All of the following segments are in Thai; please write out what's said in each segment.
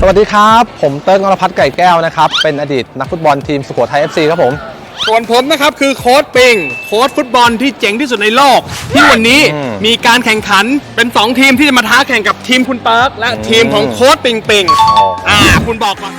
สวัสดีครับ ผมเติ้ลนรพัฒน์ไก่แก้วนะครับ เป็นอดีตนักฟุตบอลทีมสุโขทัย FC ครับผม ส่วนผมนะครับคือโค้ดปิงโค้ดฟุตบอลที่เจ๋งที่สุดในโลก ที่วันนี้อืมมีการแข่งขันเป็น 2 ทีมที่จะมาท้าแข่งกับทีมคุณเปิร์กและทีมของโค้ดปิงปิงอ๋ออ่อ่าคุณบอกก่อน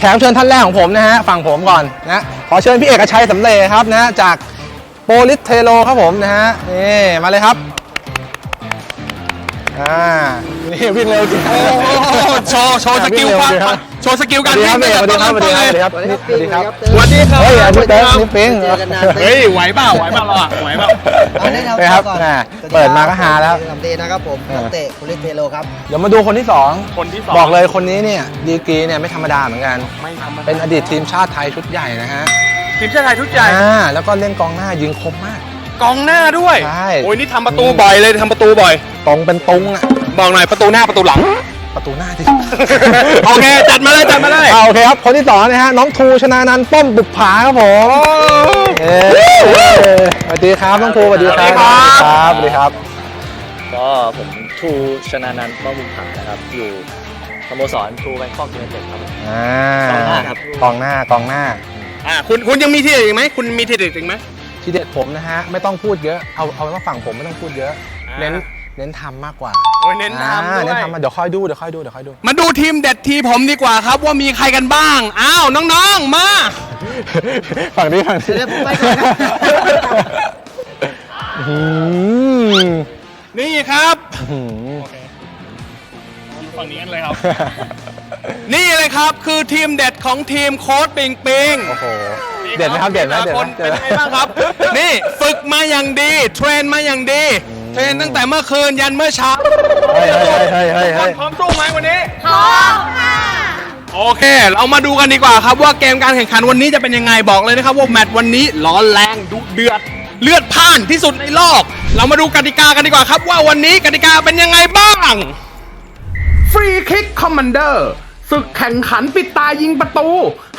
แขกรับเชิญท่านแรกของผมนะฮะฝั่งผมก่อนนะขอเชิญพี่เอกชัยสำเร็จครับนะจากโปลิสเทโลครับผมนะฮะนี่มาเลยครับอ่านี่วิ่งเร็วจริงโอ้โหโชว์โชว์สกิลวิ่งควาเร็มวครับ โชว์สกิลสการวัสดีวิ่คงรับตั้งพี่เอกแต่สวัสดีต้ครับนสวัสดีเลยครับสวัสดีครับสวัสดีครับเฮ้ยอันนี้เป๊ะนี่เป๊งเจอกันนานเฮ้ยไหวเปล่าไหวเปล่าเราอะไหวเปล่าเอาแนะนำไปตัวครับก่อนน่ะสวัสดีเปิดมาก็ฮาแล้วสำเร็จนะครับผมเออนักเตะโคลิสเทโลครับเดี๋ยวมาดูคนที่สองคนที่สองบอกเลยคนนี้เนี่ยดีกรีเนี่ยไม่ธรรมดาเหมือนกันไม่ธรรมดาเป็นอดีตทีมชาติไทยชุดใหญ่นะฮะทีมชาติไทยชุดใหญ่อ่าแล้วก็เล่นกองหน้ายิงคมมากกองหน้าด้วยใช่โอ้ยนี่ทำประตูบ่อยเลยทำประตูบ่อยตรงเป็นตุงอะบอกหน่อยประตูหน้าประตูหลัง ประตูหน้าที่โอเค จัดมาเลยจัดมาเลยเอาโอเคครับ คนที่สองนะฮะน้องทูชนานันท์ป้อมบุปผาครับผมเย้สวัสดีครับน้องทูสวัสดีครับสวัสดีครับสวัสดีครับก็ผมทูชนานันท์ป้อมบุญผานะครับ อยู่สโมสรทูแบงคอกยูไนเต็ดครับ อ่ากองหน้าครับกองหน้ากองหน้า อ่าคุณคุณยังมีที่เด็ดอีกไหมคุณมีที่เด็ดอีกไหม ทีเด็ดผมนะฮะ ไม่ต้องพูดเยอะ เอาเอาเป็นว่าฝั่งผมไม่ต้องพูดเยอะ อ่า เน้น เน้นทำมากกว่าโอ้ยเน้นอ่าทำด้เน้นวยทำมาเดี๋ยวค่อยดูเดี๋ยวค่อยดูเดี๋ยวค่อยดู มาดูทีมเด็ดทีผมดีกว่าครับ ว่ามีใครกันบ้าง อ้าว น้องๆ มา ฝั่งนี้ฝั่งนี้เดี๋ยวผมไปก่อนครับอืมนี่ครับ อืมฝั่งนี้กันเลยครับ นี่เลยครับคือทีมเด็ดของทีมโค้ดปิงปิง โอ้โห เด็ดไหมครับเด็ดไหมเด็ดไหมคนเป็นยังไงบ้างครับ นี่ฝึกมาอย่างดี เทรนมาอย่างดี เทรนตั้งแต่เมื่อคืนยันเมื่อเช้าเฮ้ยเฮ้ยเฮ้ยเฮ้ยทุกคเฮ้นยพร้อมสู้ไหมวันนี้ พร้อมค่ะโอเค เรามาดูกันดีกว่าครับว่าเกมการแข่งขันวันนี้จะเป็นยังไงบอกเลยนะครับว่าแมตช์วันนี้ร้อนแรงดุเดือดเลือดพล่านที่สุดในโลก เรามาดูกติกากันดีกว่าครับว่าวันนี้กติกาเป็นยังไงบ้าง ฟรีคิกคอมมานเดอร์ ศึกแข่งขันปิดตายิงประตู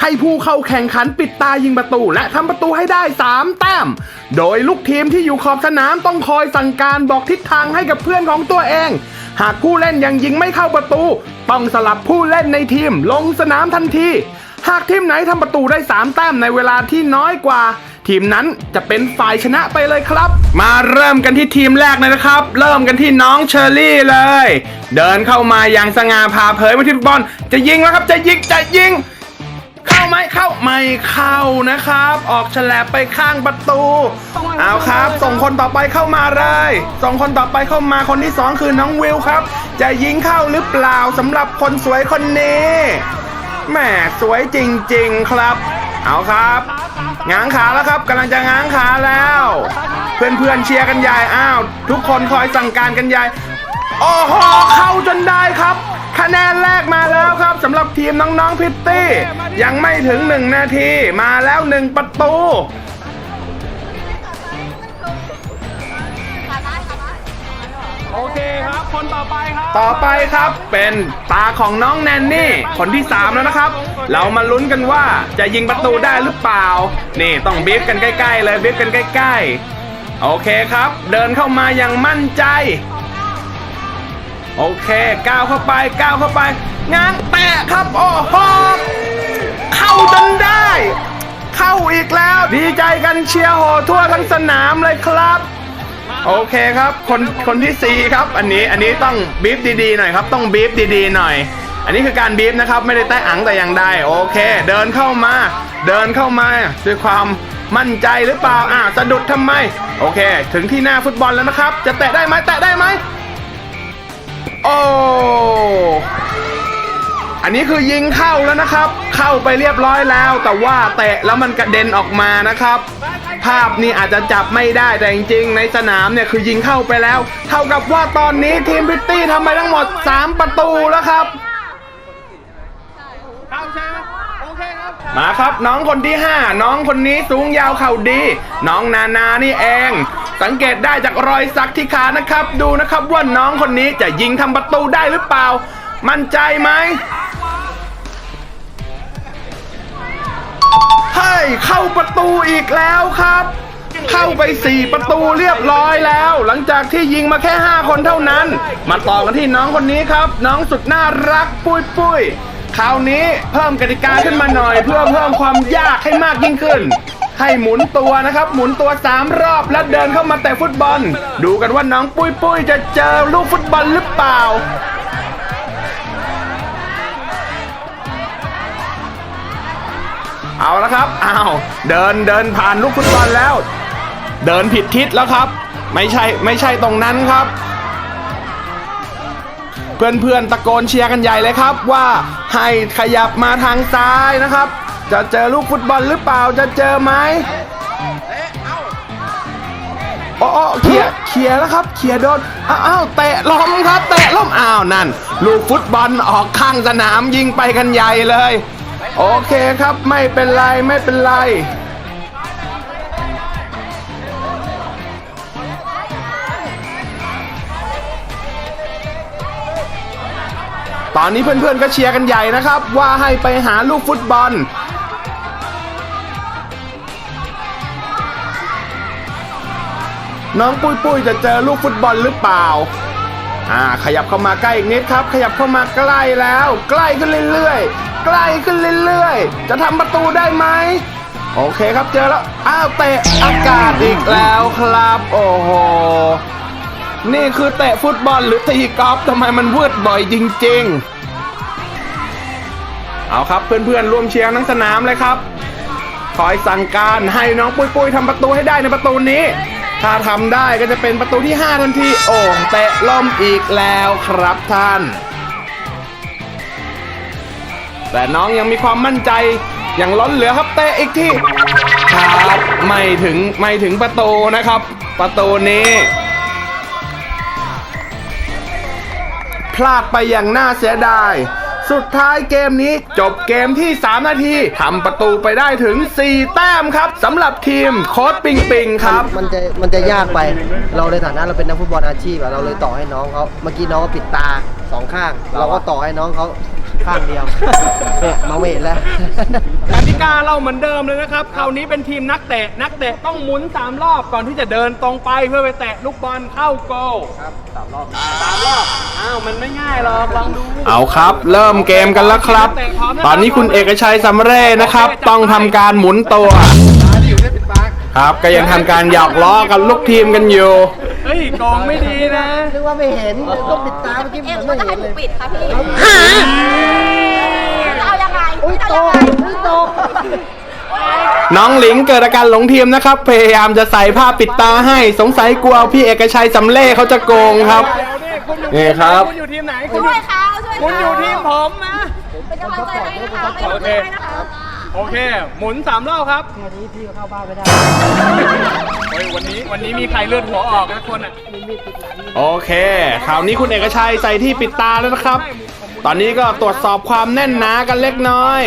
ให้ผู้เข้าแข่งขันปิดตายิงประตู และทำประตูให้ได้ 3 แต้ม โดยลูกทีมที่อยู่ขอบสนามต้องคอยสั่งการบอกทิศทางให้กับเพื่อนของตัวเอง หากผู้เล่นยังยิงไม่เข้าประตู ต้องสลับผู้เล่นในทีมลงสนามทันที หากทีมไหนทำประตูได้ 3 แต้มในเวลาที่น้อยกว่า ทีมนั้นจะเป็นฝ่ายชนะไปเลยครับ มาเริ่มกันที่ทีมแรกเลยนะครับ เริ่มกันที่น้องเชอรี่เลย เดินเข้ามาอย่างสง่าผ่าเผยมาที่ฟุตบอลจะยิงแล้วครับจะยิงจะยิงเข้าไหมเข้าไม่เข้านะครับ ออกฉลบไปข้างประตูเอาครับ ส่งคนต่อไปเข้ามาเลยส่งคนต่อไปเข้ามาคนที่สองคือน้องวิวครับ จะยิงเข้าหรือเปล่าสำหรับคนสวยคนนี้แหมสวยจริง ๆ ครับ เอาครับ ง้างขาแล้วครับกำลังจะง้างขาแล้ว เพื่อนๆเชียร์กันใหญ่อ้าว ทุกคนคอยสั่งการกันใหญ่โอ้โหเข้าจนได้ครับ คะแนนแรกมาแล้วครับสำหรับทีมน้องๆพิตตี้ ยังไม่ถึง1นาทีมาแล้ว1ประตู โอเคครับ คนต่อไปครับ ต่อไปครับเป็นตาของน้องแนนนี่ คนที่ 3 แล้วนะครับ เรามาลุ้นกันว่าจะยิงประตูได้หรือเปล่า นี่ต้องบีบกันใกล้ๆเลยบีบกันใกล้ๆ โอเคครับ เดินเข้ามาอย่างมั่นใจ โอเคก้าวเข้าไปก้าวเข้าไป ง้างแตะครับ โอ้โหเข้าจนได้ เข้าอีกแล้ว ดีใจกันเชียร์โหทั่วทั้งสนามเลยครับ โอเคครับ คนคนที่สี่ครับ อันนี้อันนี้ต้องบีบดีๆหน่อยครับ ต้องบีบดีๆหน่อย อันนี้คือการบีบนะครับ ไม่ได้แตะอังแต่อย่างใดโอเค เดินเข้ามา เดินเข้ามาด้วยความมั่นใจหรือเปล่าอะสะดุดทำไม โอเค ถึงที่หน้าฟุตบอลแล้วนะครับ จะแตะได้ไหมแตะได้ไหมโอ้ อันนี้คือยิงเข้าแล้วนะครับ เข้าไปเรียบร้อยแล้ว แต่ว่าเตะแล้วมันกระเด็นออกมานะครับ ภาพนี้อาจจะจับไม่ได้แต่จริงๆ ในสนามเนี่ยคือยิงเข้าไปแล้ว เท่ากับว่าตอนนี้ทีมพิตตี้ทำไปทั้งหมด 3 ประตูแล้วครับ มาครับน้องคนที่ 5 น้องคนนี้สูงยาวเข่าดี น้องนานานี่เอง สังเกตได้จากรอยสักที่ขานะครับ ดูนะครับว่าน้องคนนี้จะยิงทำประตูได้หรือเปล่า มั่นใจไหม เฮ้ยเข้าประตูอีกแล้วครับ เข้าไป 4 ประตูเรียบร้อยแล้ว หลังจากที่ยิงมาแค่ 5 คนเท่านั้น มาต่อกันที่น้องคนนี้ครับ น้องสุดน่ารักปุ้ยปุ้ยคราวนี้เพิ่มกติกาขึ้นมาหน่อย เพื่อเพิ่มความยากให้มากยิ่งขึ้น ให้หมุนตัวนะครับ หมุนตัว 3 รอบแล้วเดินเข้ามาแต่ฟุตบอล ดูกันว่าน้องปุ้ยปุ้ยจะเจอลูกฟุตบอลหรือเปล่า เอาละครับอ้าวเดินเดินผ่านลูกฟุตบอลแล้ว เดินผิดทิศแล้วครับ ไม่ใช่ไม่ใช่ตรงนั้นครับ เพื่อนๆตะโกนเชียร์กันใหญ่เลยครับว่าให้ขยับมาทางซ้ายนะครับ จะเจอลูกฟุตบอลหรือเปล่าจะเจอไหมโอ้โอเคลียเคลียแล้วครับเคลียโดน อ้าวเตะล้มครับ เตะล้มอ้าวนั่น ลูกฟุตบอลออกข้างสนามยิงไปกันใหญ่เลย โอเคครับไม่เป็นไรไม่เป็นไร ตอนนี้เพื่อนๆก็เชียร์กันใหญ่นะครับ ว่าให้ไปหาลูกฟุตบอลน้องปุ้ยปุ้ยจะเจอลูกฟุตบอลหรือเปล่า อ่า ขยับเข้ามาใกล้อีกนิดครับ ขยับเข้ามาใกล้แล้ว ใกล้ขึ้นเรื่อยๆ ใกล้ขึ้นเรื่อยๆ จะทำประตูได้ไหม โอเคครับเจอแล้ว อ้าวเตะอากาศอีกแล้วครับ โอ้โห นี่คือเตะฟุตบอลหรือตีกอล์ฟทำไมมันวืดบ่อยจริง ๆ เอาครับเพื่อนๆร่วมเชียร์ทั้งสนามเลยครับ คอยสั่งการให้น้องปุ้ยปุ้ยทำประตูให้ได้ในประตูนี้ ถ้าทำได้ก็จะเป็นประตูที่ 5 ทันที โอ่งเตะล่มอีกแล้วครับท่าน แต่น้องยังมีความมั่นใจอย่างล้นเหลือครับเตะอีกที่ครับไม่ถึงไม่ถึงประตูนะครับ ประตูนี้ พลาดไปอย่างน่าเสียดาย สุดท้ายเกมนี้จบเกมที่ 3 นาทีทำประตูไปได้ถึง 4 แต้มครับสำหรับทีมโค้ดปิงปิงครับ มันจะมันจะยากไป เราในฐานะเราเป็นนักฟุตบอลอาชีพอะเราเลยต่อให้น้องเขาเมื่อกี้น้องก็ปิดตาสองข้าง เราก็ต่อให้น้องเขา ข้างเดียวเนี่ยมองไม่เห็นแล้ว กติกาเราเหมือนเดิมเลยนะครับ คราวนี้เป็นทีมนักเตะ นักเตะต้องหมุน 3 รอบก่อนที่จะเดินตรงไปเพื่อไปแตะลูกบอลเข้าโกลครับสามรอบสามรอบ อ้าว มันไม่ง่ายหรอก ลองดูเอาครับ เริ่มเกมกันแล้วครับ ตอนนี้คุณเอกชัยสำเร็จนะครับ ต้องทำการหมุนตัว ครับก็ยังทำการหยอกล้อกับลูกทีมกันอยู่เฮ้ยกองไม่ดีนะ นึกว่าไม่เห็นต้องปิดตาเมื่อกี้เอ็มผมก็ไม่จะให้เห็นหนูเลยปิดค่ะพี่หาจะเอายังไงอุ้ยจะโตเอายังไงอุ้ยโตน้องหลิงเกิดอาการหลงทีมนะครับ พยายามจะใส่ผ้าปิดตาให้ สงสัยกลัวพี่เอกชัยสำเร็จเขาจะโกงครับ นี่ครับช่วยเขาช่วยเขาคุณอยู่ทีมผมนะ เป็นกำลังใจให้นะคะเป็นกำลังใจให้นะคะ โอเค หมุนสามรอบครับแค่นี้พี่ก็เข้าบ้านไม่ได้เฮ้ยวันนี้วันนี้มีใครเลือดหัวออกนะคนอะโอเค คราวนี้คุณเอกชัยใส่ที่ปิดตาแล้วนะครับ ตอนนี้ก็ตรวจสอบความแน่นหนากันเล็กน้อย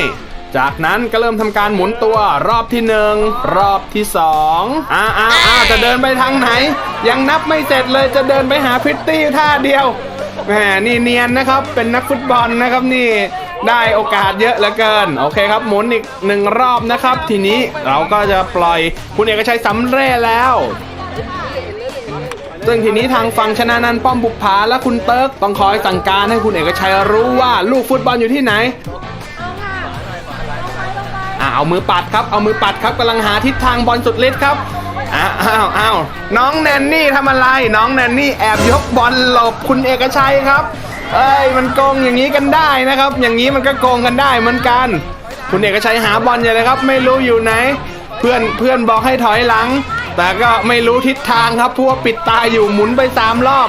จากนั้นก็เริ่มทำการหมุนตัวรอบที่หนึ่งรอบที่สองอ่าอ่าอ่าจะเดินไปทางไหน ยังนับไม่เสร็จเลยจะเดินไปหาพริตตี้ท่าเดียวแหมนี่เนียนนะครับเป็นนักฟุตบอลนะครับนี่ ได้โอกาสเยอะเหลือเกิน โอเคครับหมุนอีกหนึ่งรอบนะครับ ทีนี้เราก็จะปล่อยคุณเอกชัยสำเร็จแล้วซึ่งทีนี้ทางฝั่งชนะนันท์ป้อมบุปผาและคุณเติร์กต้องคอยสั่งการให้คุณเอกชัยรู้ว่าลูกฟุตบอลอยู่ที่ไหนอะเอามือปัดครับ เอามือปัดครับกำลังหาทิศทางบอลสุดฤทธิ์ครับอ้าวอ้าวอ้าวน้องแนนนี่ทำอะไร น้องแนนนี่แอบยกบอลหลบคุณเอกชัยครับ เอ้ยมันโกงอย่างนี้กันได้นะครับ อย่างนี้มันก็โกงกันได้เหมือนกัน คุณเอกชัยหาบอลอยู่เลยครับ ไม่รู้อยู่ไหน เพื่อนเพื่อนบอกให้ถอยหลัง แต่ก็ไม่รู้ทิศทางครับพว่าปิดตาอยู่หมุนไปสามรอบ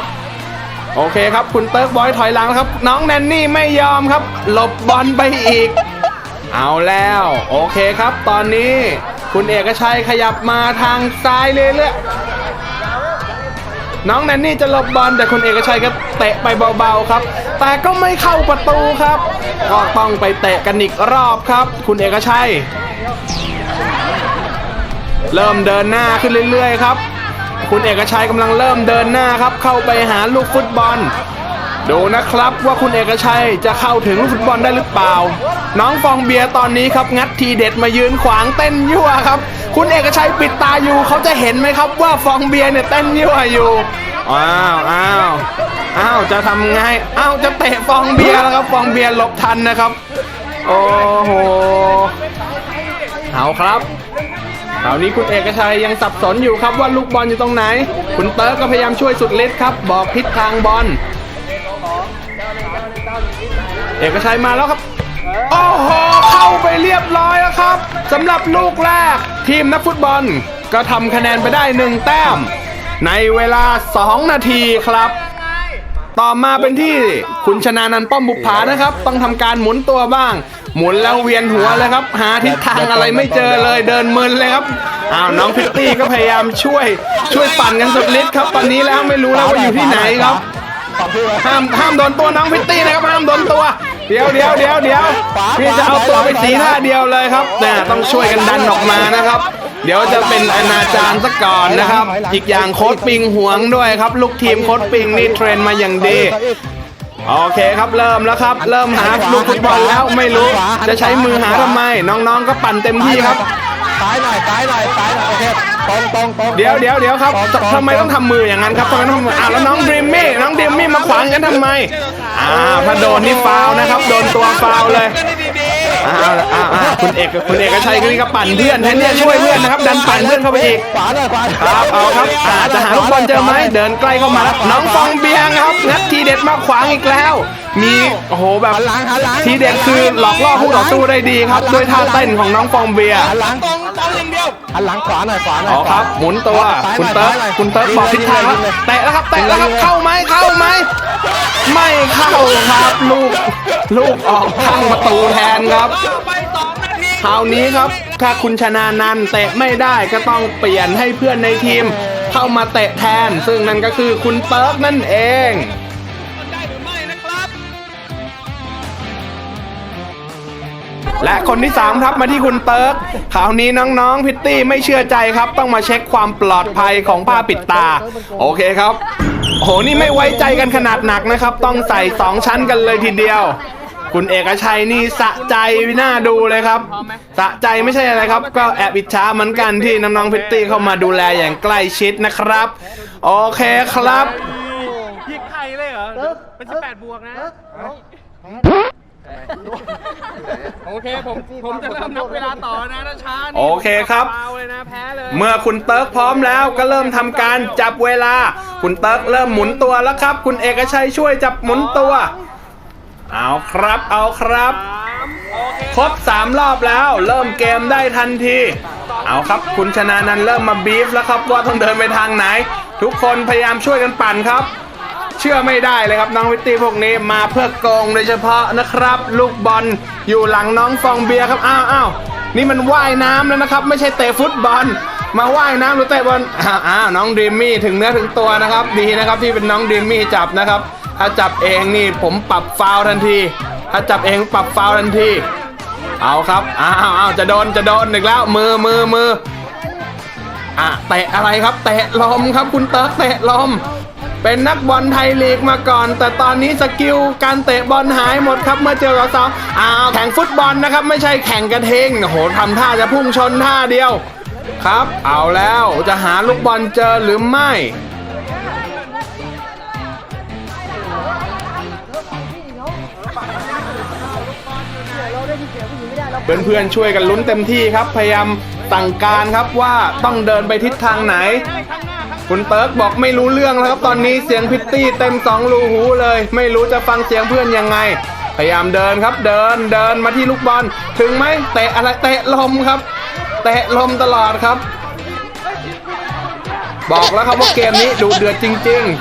โอเคครับคุณเติร์กบอยถอยหลังครับ น้องแนนนี่ไม่ยอมครับ หลบบอลไปอีก เอาแล้ว โอเคครับ ตอนนี้ คุณเอกชัยขยับมาทางซ้ายเรื่อยๆ น้องแนนนี่จะหลบบอลแต่คุณเอกชัยก็เตะไปเบาๆครับ แต่ก็ไม่เข้าประตูครับก็ต้องไปเตะกันอีกรอบครับ คุณเอกชัย เริ่มเดินหน้าขึ้นเรื่อยๆครับ คุณเอกชัยกำลังเริ่มเดินหน้าครับ เข้าไปหาลูกฟุตบอลดูนะครับว่าคุณเอกชัยจะเข้าถึงลูกฟุตบอลได้หรือเปล่า น้องฟองเบียร์ตอนนี้ครับ งัดทีเด็ดมายืนขวางเต้นยั่วครับ คุณเอกชัยปิดตาอยู่เขาจะเห็นไหมครับว่าฟองเบียร์เนี่ยเต้นยั่วอยู่อ้าวอ้าวอ้าวจะทำไงอ้าวจะเตะฟองเบียร์แล้วครับฟองเบียร์หลบทันนะครับ โอ้โหเอาครับคราวนี้คุณเอกชัยยังสับสนอยู่ครับว่าลูกบอลอยู่ตรงไหน คุณเติร์กก็พยายามช่วยสุดฤทธิ์ครับ บอกทิศทางบอล เอกชัยมาแล้วครับ โอ้โหเข้าไปเรียบร้อยแล้วครับสำหรับลูกแรก ทีมนักฟุตบอล ก็ทำคะแนนไปได้หนึ่งแต้ม ในเวลา 2 นาทีครับ ต่อมาเป็นที่คุณชนานันป้อมบุปผานะครับ ต้องทำการหมุนตัวบ้าง หมุนแล้วเวียนหัวเลยครับ หาทิศทางอะไรไม่เจอเลยเดินมึนเลยครับอ้าวน้องพิตตี้ก็พยายามช่วย ช่วยปั่นกันสุดฤทธิ์ครับตอนนี้แล้วไม่รู้แล้วว่าอยู่ที่ไหนครับ ห้ามห้ามโดนตัวน้องพิตตี้นะครับห้ามโดนตัว เดี๋ยวเดี๋ยวเดี๋ยวเดี๋ยวพี่จะเอาตัวไปสีท่าเดียวเลยครับแต่ต้องช่วยกันดันออกมานะครับ เดี๋ยวจะเป็นอนาจารซะก่อนนะครับ อีกอย่างโค้ดปิงหวงด้วยครับ ลูกทีมโค้ดปิงนี่เทรนมาอย่างดีโอเคครับเริ่มแล้วครับ เริ่มหาลูกฟุตบอลแล้วไม่รู้ จะใช้มือหาทำไม น้องๆก็ปั่นเต็มที่ครับซ้ายหน่อยซ้ายหน่อยซ้ายหน่อยโอเคตรงตรงตรงเดี๋ยวเดี๋ยวเดี๋ยวครับทำไมต้องทำมืออย่างนั้นครับทำไมต้องทำมืออ้าวแล้วน้องดรีมมี่น้องดรีมมี่มาขวางกันทำไม อ้าวถ้าโดนนี่ฟาวล์นะครับ โดนตัวฟาวล์เลยอ้าวอ้าวอ้าวคุณเอกคุณเอกชัยก็นี่ก็ปั่นเพื่อนแทนที่จะช่วยเพื่อนนะครับ ดันปั่นเพื่อนเข้าไปอีกขวาหน่อยขวาครับเอาครับอาจจะหาลูกบอลเจอไหมเดินใกล้เข้ามาแล้วน้องฟองเบียงครับงัดทีเด็ดมาขวางอีกแล้ว มีโอ้โหแบบหันหลังหันหลังทีเด็ดคือหลอกล่อผู้ต่อสู้ได้ดีครับด้วยท่าเต้นของน้องฟองเบียร์หันหลังตรงตรงอย่างเดียวหันหลังขวาหน่อยขวาหน่อยอ๋อครับหมุนตัวซ้ายคุณหน่เติอยร์กซ้ายหน่อยคุณเติร์กบอกทิศทางแล้วเตะแล้วครับเตะแล้วครับเข้าไหมเข้าไหม ไม่เข้าครับ ลูก ลูกออกข้างประตูแทนครับคราวนี้ครับ ถ้าคุณชนะนันท์เตะไม่ได้ก็ต้องเปลี่ยนให้เพื่อนในทีม เข้ามาเตะแทน ซึ่งนั่นก็คือคุณเติร์กนั่นเอง และคนที่ 3 ครับมาที่คุณเติร์กคราวนี้น้องๆพิตตี้ไม่เชื่อใจครับ ต้องมาเช็คความปลอดภัยของผ้าปิดตา โอเคครับโอ้โหนี่ไม่ไว้ใจกันขนาดหนักนะครับ ต้องใส่ 2 ชั้นกันเลยทีเดียว คุณเอกชัยนี่สะใจน่าดูเลยครับ สะใจไม่ใช่อะไรครับ ก็แอบอิจฉาเหมือนกันที่น้องๆพิตตี้เข้ามาดูแลอย่างใกล้ชิดนะครับ โอเคครับยิงไทยเลยเหรอ เป็นสิบแปดบวกนะ โอเคผมผมจะเริ่มนับเวลาต่อนะถ้าช้านี่โอเคครับฟาวเลยนะแพ้เลยเมื่อคุณเติร์กพร้อมแล้วก็เริ่มทำการจับเวลา คุณเติร์กเริ่มหมุนตัวแล้วครับ คุณเอกชัยช่วยจับหมุนตัว เอาครับเอาครับครบสามรอบแล้ว เริ่มเกมได้ทันที เอาครับ คุณชนะนันท์เริ่มมาบีฟแล้วครับว่าต้องเดินไปทางไหน ทุกคนพยายามช่วยกันปั่นครับ เชื่อไม่ได้เลยครับน้องวิตตี้พวกนี้มาเพื่อโกงโดยเฉพาะนะครับ ลูกบอลอยู่หลังน้องฟองเบียร์ครับอ้าวอ้าวนี่มันว่ายน้ำแล้วนะครับ ไม่ใช่เตะฟุตบอล มาว่ายน้ำหรือเตะบอลอ้าวอ้าวน้องดีมมี่ถึงเนื้อถึงตัวนะครับดีนะครับที่เป็นน้องดีมมี่จับนะครับถ้าจับเองนี่ผมปรับฟาวทันทีถ้าจับเองปรับฟาวทันทีเอาครับอ้าวอ้าวจะโดนจะโดนอีกแล้วมือมือมืออะเตะอะไรครับเตะลมครับคุณเติร์กเตะลม เป็นนักบอลไทยลีกมาก่อน แต่ตอนนี้สกิลการเตะบอลหายหมดครับเมื่อเจอกับสาวอ้าวแข่งฟุตบอลนะครับ ไม่ใช่แข่งกระเทงโอ้โหทำท่าจะพุ่งชนท่าเดียวครับ เอาแล้วจะหาลูกบอลเจอหรือไม่เพื่อนๆช่วยกันลุ้นเต็มที่ครับ พยายามสั่งการครับว่าต้องเดินไปทิศทางไหน คุณเติร์กบอกไม่รู้เรื่องแล้วครับตอนนี้เสียงพิตตี้เต็มสองรูหูเลย ไม่รู้จะฟังเสียงเพื่อนยังไง พยายามเดินครับเดินเดินมาที่ลูกบอลถึงไหมเตะอะไรเตะลมครับ เตะลมตลอดครับ บอกแล้วครับว่าเกมนี้ดูเดือดจริง ๆ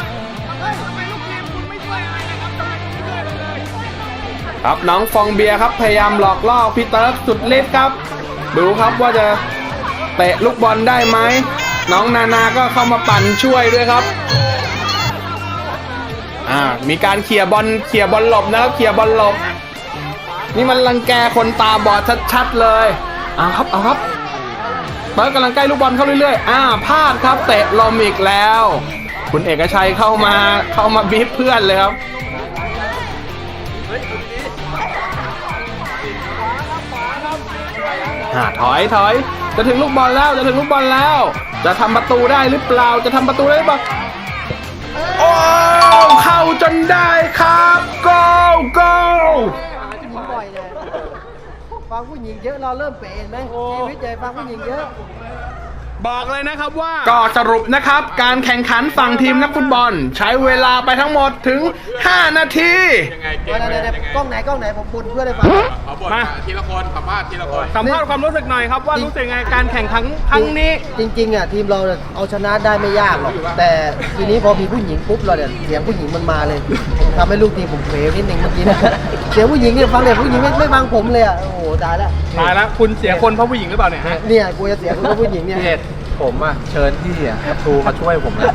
ครับน้องฟองเบียครับพยายามหลอกล่อพี่เติร์กสุดเล็บครับ ดูครับว่าจะเตะลูกบอลได้ไหม น้องนานาก็เข้ามาปั่นช่วยด้วยครับ อ่า มีการเขี่ยบอลเขี่ยบอลหลบนะครับเขี่ยบอลหลบ นี่มันรังแกคนตาบอดชัดๆเลยเอาครับเอาครับเติร์กกำลังใกล้ลูกบอลเข้าเรื่อยๆ อ่าพลาดครับเตะลมอีกแล้ว คุณเอกชัยเข้ามาเข้ามาบีบเพื่อนเลยครับอ่าถอยถอย จะถึงลูกบอลแล้วจะถึงลูกบอลแล้ว จะทำประตูได้หรือเปล่าจะทำประตูได้หรือเปล่าโอ้เข้าจนได้ครับ go go บ่อยเลยฟังผู้หญิงเยอะเราเริ่มเปลี่ยนไหมชีวิตใหญ่ฟังผู้หญิงเยอะ บอกเลยนะครับว่า ก็สรุปนะครับ การแข่งขันฝั่งทีมนักฟุตบอล ใช้เวลาไปทั้งหมดถึง 5 นาทีเดี๋ยวเดี๋ยวเดี๋ยวกล้องไหนกล้องไหนผมบนเพื่อนได้ฟังมา ทีละคนสัมภาษณ์ทีละคนสัมภาษณ์ความรู้สึกหน่อยครับว่ารู้สึกไงการแข่งขันครั้งนี้ จริงๆอะทีมเราเนี่ยเอาชนะได้ไม่ยากหรอกแต่ทีนี้พอมีผู้หญิงปุ๊บเราเนี่ยเสียงผู้หญิงมันมาเลยทำให้ลูกทีมผมเฟลนิดนึงเมื่อกี้นะเสียงผู้หญิงเนี่ยฟังเลยผู้หญิงไม่ไม่ฟังผมเลยอะโอ้โหตายแล้วตายแล้วคุณเสียคนเพราะผู้หญิงหรือเปล่าเนี่ยฮะเนี่ยกูจะเสียคุณผู้หญิงเนี่ยพี่เอก ผมอะเชิญพี่อะแอปทูมาช่วยผมนะ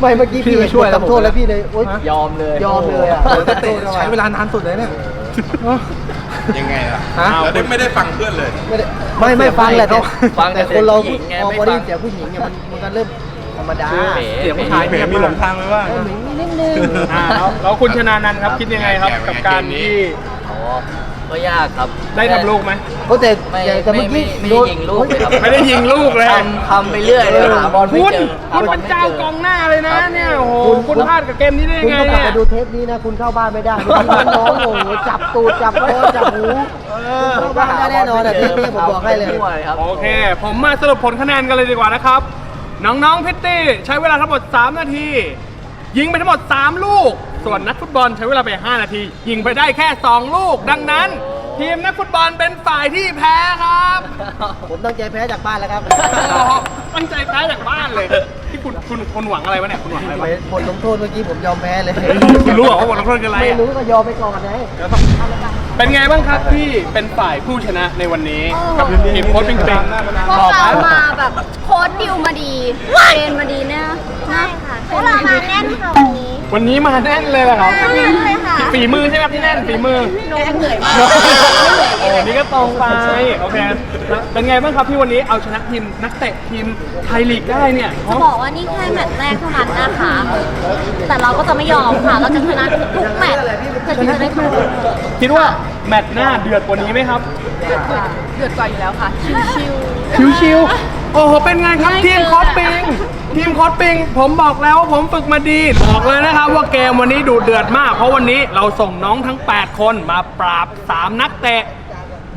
ไม่เมื่อกี้พี่พี่ไปช่วยแล้วทำโทษแล้วพี่เลยโอ๊ย ยอมเลยยอมเลยอะโอ้โหแต่เตะใช้เวลานานสุดเลยเนี่ย ยังไงล่ะฮะแล้วได้ไม่ได้ฟังเพื่อนเลย ไม่ได้ไม่ไม่ฟังแหละแต่ฟังแต่แต่คนเราเสียงผู้หญิงไงพอไม่พอฟัได้งยินเสียงผู้หญิงเนี่ยมันมันก็เริ่มธรรมดาชื่อเป๋เสียงผู้ชายเนี่ยมีหลงทางไปว่าเออเหมือนนิดนึง อ่าแล้วแล้วคุณชนานันท์ครับคิดยังไงครับ กับการที่อ๋อ ก็ยากครับได้ทำลูกไหม โอ้แต่ไม่อย่างแต่เมื่อกี้ไม่ไม่ได้ยิงลูกเลยครับไม่ได้ยิงลูกเลย ทำทำไปเรื่อยเลยหาบอลไม่คุณเจอหาคุณบอเป็ลนไม่เจ้าเจอกองหน้าเลยนะเนี่ยโอ้โหคุณพลาดกับเกมนี้ได้คุณยังไงต้องกลับเนี่ยมาดูเทปนี้นะ คุณเข้าบ้านไม่ได้เมื่อกี้น้องๆโอ้โหจับตูดจับคอจับหูเข้าบ้านไม่ได้แน่นอนอะเทปนี้ผมบอกให้เลย มั่วครับ โอเค ผมมาสรุปผลคะแนนกันเลยดีกว่านะครับ น้องๆพิตตี้ใช้เวลาทั้งหมด 3 นาที ยิงไปทั้งหมด 3 ลูก ส่วนนักฟุตบอลใช้เวลาไป 5 นาที ยิงไปได้แค่ 2 ลูก ดังนั้น ทีมนักฟุตบอลเป็นฝ่ายที่แพ้ครับผมตั้งใจแพ้จากบ้านแล้วครับโอ้โหตั้งใจแพ้จากบ้านเลยที่คุณคุณคุณหวังอะไรวะเนี่ยคุณหวังอะไรวะบทลงโทษเมื่อกี้ผมยอมแพ้เลยคุณรู้เหรอว่าบทลงโทษคืออะไรไม่อะรู้ก็ยอมไปก่อนไงเป็นไงบ้างครับที่เป็นฝ่ายผู้ชนะในวันนี้กับทีมโค้ชปิงปิงพวกเรามาแบบโค้ดดิวมาดีเทรนมาดีเนี่ยใช่ค่ะพวกเรามาแน่นค่ะวันนี้ วันนี้มาแน่นเลยเหรอครับแน่นเลยค่ะฝีมือใช่ไหมพี่แน่นฝีมือน้องเหนื่อยมากโอ้นี่ก็ตรงไปโอเคเป็นไงบ้างครับที่วันนี้เอาชนะทีมนักเตะทีมไทยลีกได้เนี่ยจะบอกว่านี่แค่แมตช์แรกเท่านั้นนะคะ แต่เราก็จะไม่ยอมค่ะเราจะชนะทุกแมตช์เพื่อที่จะได้เข้ารอบคิดว่าแมตช์หน้าเดือดกว่านี้ไหมครับเดือดกว่าอยู่แล้วค่ะชิวชิวๆโอ้โหเป็นไงครับทีมโคอสปิง ทีมโคอสปิง ผมบอกแล้วว่าผมฝึกมาดี บอกเลยนะครับว่าเกมวันนี้ดูเดือดมาก เพราะวันนี้เราส่งน้องทั้ง 8 คนมาปราบ 3 นักเตะ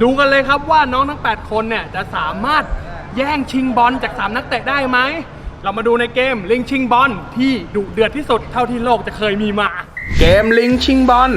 ดูกันเลยครับว่าน้องทั้ง 8 คนเนี่ยจะสามารถแย่งชิงบอลจาก 3 นักเตะได้ไหม เรามาดูในเกมลิงชิงบอลที่ดุเดือดที่สุดเท่าที่โลกจะเคยมีมา เกมลิงชิงบอล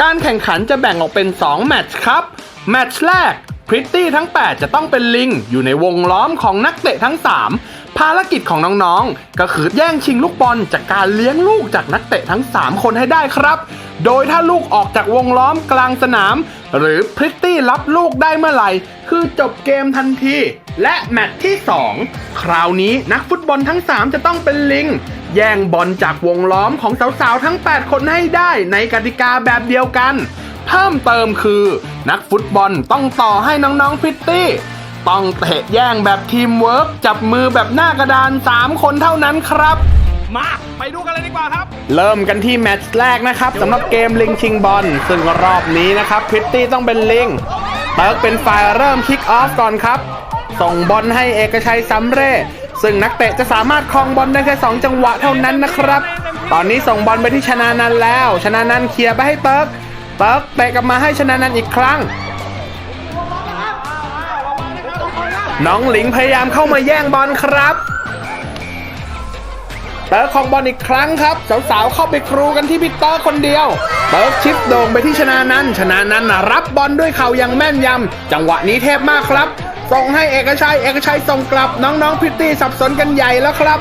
การแข่งขันจะแบ่งออกเป็น 2 แมตช์ครับ แมตช์แรก พริตตี้ทั้ง 8 จะต้องเป็นลิง อยู่ในวงล้อมของนักเตะทั้ง 3 ภารกิจของน้องๆ ก็คือแย่งชิงลูกบอลจากการเลี้ยงลูกจากนักเตะทั้ง 3 คนให้ได้ครับ โดยถ้าลูกออกจากวงล้อมกลางสนาม หรือพริตตี้รับลูกได้เมื่อไหร่ คือจบเกมทันที และแมตช์ที่ 2 คราวนี้นักฟุตบอลทั้ง 3 จะต้องเป็นลิง แย่งบอลจากวงล้อมของสาวๆทั้ง 8 คนให้ได้ในกติกาแบบเดียวกัน เพิ่มเติมคือ นักฟุตบอลต้องต่อให้น้องๆพิตตี้ ต้องเตะแย่งแบบทีมเวิร์กจับมือแบบหน้ากระดาน 3 คนเท่านั้นครับ มา ไปดูกันเลยดีกว่าครับ เริ่มกันที่แมตช์แรกนะครับสำหรับเกมลิงชิงบอลซึ่งรอบนี้นะครับพิตตี้ต้องเป็นลิงเติร์กเป็นฝ่ายเริ่มคิกออฟก่อนครับ ส่งบอลให้เอกชัยซ้ำเร่ ซึ่งนักเตะจะสามารถครองบอลได้แค่ 2 จังหวะเท่านั้นนะครับ ตอนนี้ส่งบอลไปที่ชนานันท์แล้ว ชนานันท์เคลียร์ไปให้เติร์ก เติร์กเตะกลับมาให้ชนานันอีกครั้ง น้องหลิงพยายามเข้ามาแย่งบอลครับเติร์กของบอลอีกครั้งครับ สาวๆเข้าไปครูกันที่พีเตอร์คนเดียว เติร์กชิปโด่งไปที่ชนานันชนานันท์นรับบอลด้วยเข่าอย่างแม่นยำ จังหวะนี้เทพมากครับส่งให้เอกชัยเอกชัยส่งกลับน้องๆพิตตี้สับสนกันใหญ่แล้วครับ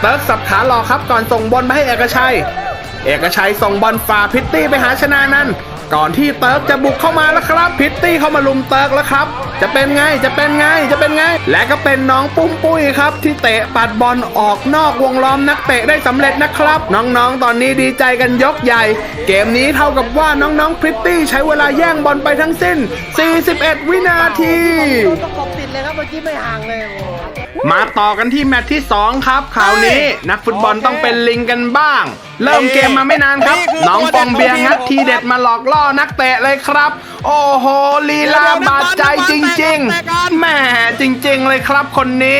เติร์กสับขาหลอกครับก่อนส่งบอลมาให้เอกชัย เอกชัยส่งบอลฝ่าพิตตี้ไปหาชนานันก่อนที่เติร์กจะบุกเข้ามาแล้วครับ พิตตี้เข้ามาลุมเติร์กแล้วครับ จะเป็นไงจะเป็นไงจะเป็นไง และก็เป็นน้องปุ้มปุ้ยครับ ที่เตะปัดบอลออกนอกวงล้อมนักเตะได้สำเร็จนะครับ น้องๆ ตอนนี้ดีใจกันยกใหญ่ เกมนี้เท่ากับว่าน้องๆพิตตี้ใช้เวลาแย่งบอลไปทั้งสิ้น 41 วินาทีโดนประกบติดเลยครับเมื่อกี้ไม่ห่างเลย มาต่อกันที่แมตช์ที่ 2 ครับคราวนี้นักฟุตบอลต้องเป็นลิงกันบ้าง เริ่มเกมมาไม่นานครับนี่คือน้องฟองเบียร์งัดทีเด็ดมาหลอกล่อนักเตะเลยครับ โอ้โหลีลาบาดใจจริง ๆแหม่จริง ๆ เลยครับคนนี้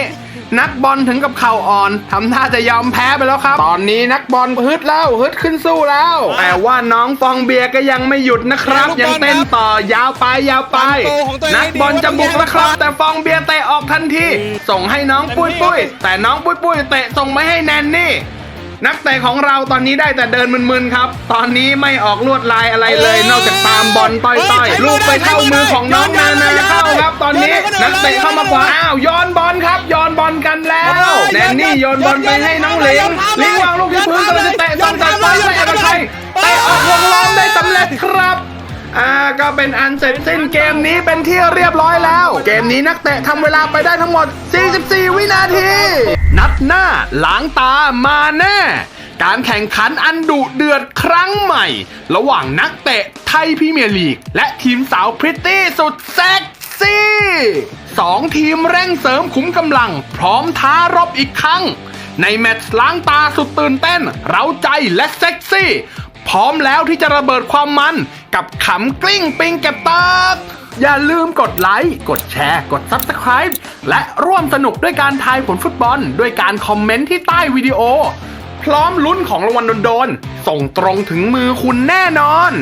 นักบอลถึงกับเข่าอ่อนทำท่าจะยอมแพ้ไปแล้วครับ ตอนนี้นักบอลฮึดแล้วฮึดขึ้นสู้แล้ว แต่ว่าน้องฟองเบียร์ก็ยังไม่หยุดนะครับ ยังเต้นต่อยาวไปยาวไป นักบอลจะบุกแล้วครับ แต่ฟองเบียร์เตะออกทันทีส่งให้น้องปุ้ยปุ้ยแต่น้องปุ้ยปุ้ยเตะส่งไม่ให้แนนนี่ นักเตะของเราตอนนี้ได้แต่เดินมึนๆครับ ตอนนี้ไม่ออกลวดลายอะไรเลย นอกจากตามบอลต้อยๆลูกไปเข้ามือของน้องนานาเข้าครับ ตอนนี้นักเตะเข้ามาขวาอ้าวโยนบอลครับโยนบอลกันแล้วแนนนี่โยนบอลไปให้น้องเหลิงลิงวางลูกที่พื้นกำลังจะเตะส่งจากบอลไปเอกชัยเตะออกวงล้อมได้สำเร็จครับ อ่าก็เป็นอันเสร็จสิ้นเกมนี้เป็นที่เรียบร้อยแล้ว เกมนี้นักเตะทำเวลาไปได้ทั้งหมด 44 วินาที นัดหน้าล้างตามาแน่ การแข่งขันอันดุเดือดครั้งใหม่ ระหว่างนักเตะไทยพรีเมียร์ลีก และทีมสาวพริตตี้สุดเซ็กซี่สองทีมเร่งเสริมขุมกำลัง พร้อมท้ารบอีกครั้ง ในแมตช์ล้างตาสุดตื่นเต้น เร้าใจและเซ็กซี่ พร้อมแล้วที่จะระเบิดความมันกับขำกลิ้งปิงเก็บตาอย่าลืมกดไลค์ กดแชร์ กด Subscribe และร่วมสนุกด้วยการทายผลฟุตบอล ด้วยการคอมเมนต์ที่ใต้วิดีโอ พร้อมลุ้นของรางวัลโดนๆส่งตรงถึงมือคุณแน่นอน